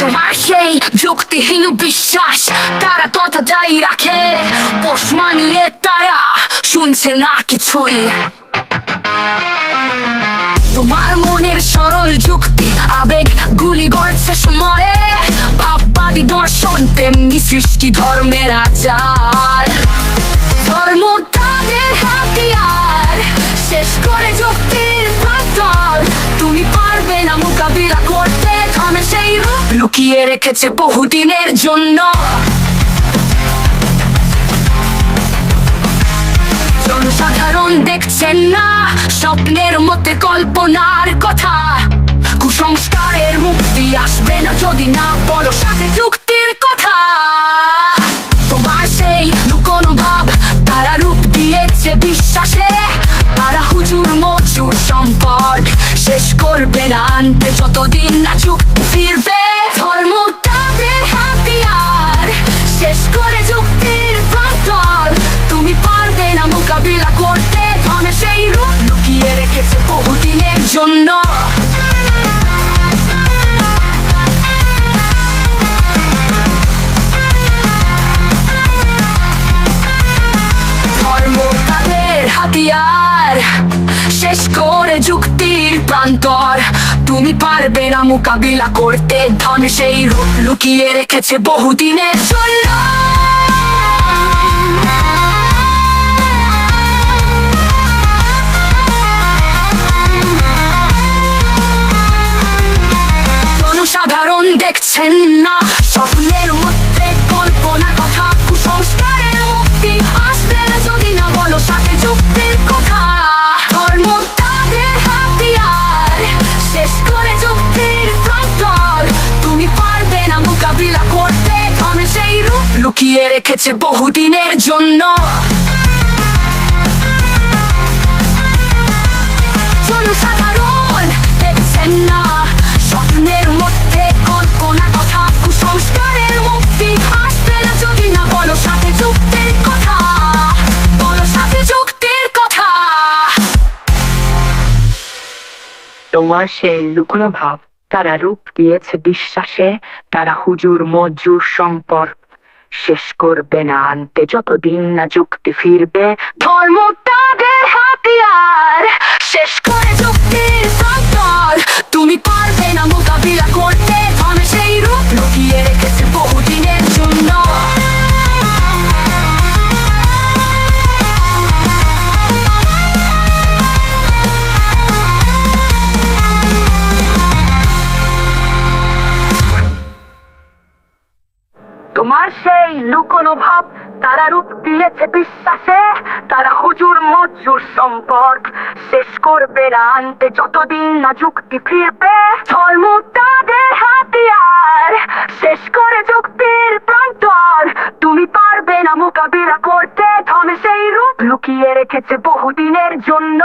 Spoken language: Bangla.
তোমার সেই যুক্তিহীন বিশ্বাস তারা ততটাই রাখে, পোষ মানিয়ে তারা শুনছে না কিছুই। তোমার মনের সরল যুক্তি, আবেগ, গুলি গড়ছে সময়ে ভাববাদী দর্শন, তেমনি সৃষ্টি ধর্মের আচার। ধর্ম লুকিয়ে রেখেছে বহুদিনের জন্য। জনসাধারণ দেখছেন না, স্বপ্নের মধ্যে কল্পনার কথা। কুসংস্কারের মুক্তি আসবে না যদি না বলো সাথে যুক্তির কথা। তোমার সেই লুকোনো ভাব, তারা রূপ দিয়েছে বিশ্বাসে। তারা হুজুর মজুর সম্পর্ক শেষ করবে না, আনতে যতদিন না যুক্তি ফিরবে। মোকাবিলা করতে ধনে সেই রূপ লুকিয়ে রেখেছে বহুদিনের জন্য। হাতিয়ার, শেষ করে যুক্তির প্রান্তর। তুমি পারবে না মোকাবিলা করতে ধন সেই রূপ লুকিয়ে রেখেছে বহুদিনের জন্য। দেখছেন না। স্বপ্নের মধ্যে কল্পনা কথা, কুসংস্কারের মুক্তি, আসবে যদি না বলো সাথে যুক্তির কথা। ধর্ম তাদের হাতিয়ার, শেষ করে যুক্তির তুমি পারবে না মোকাবিলা করতে ধর্মে সেই লুকিয়ে রেখেছে বহুদিনের জন্য। তোমার সেই লুকনো ভাব, তারা রূপ দিয়েছে বিশ্বাসে, তারা হুজুর মজুর সম্পর্ক শেষ করবে না আনতে, যতদিন না যুক্তি ফিরবে, ধর্ম তাদের হাতিয়ার। শেষ করে তোমার সেই লুকোনো ভাব তারা রূপ দিয়েছে বিশ্বাসে, তারা হুজুর মজুর সম্পর্ক। শেষ করবে না আনতে যতদিন না যুক্তি ফিরবে হাতিয়ার। শেষ করে যুক্তির প্রান্তর, তুমি পারবে না মোকাবিলা করতে, ধনে সেই রূপ লুকিয়ে রেখেছে বহুদিনের জন্য।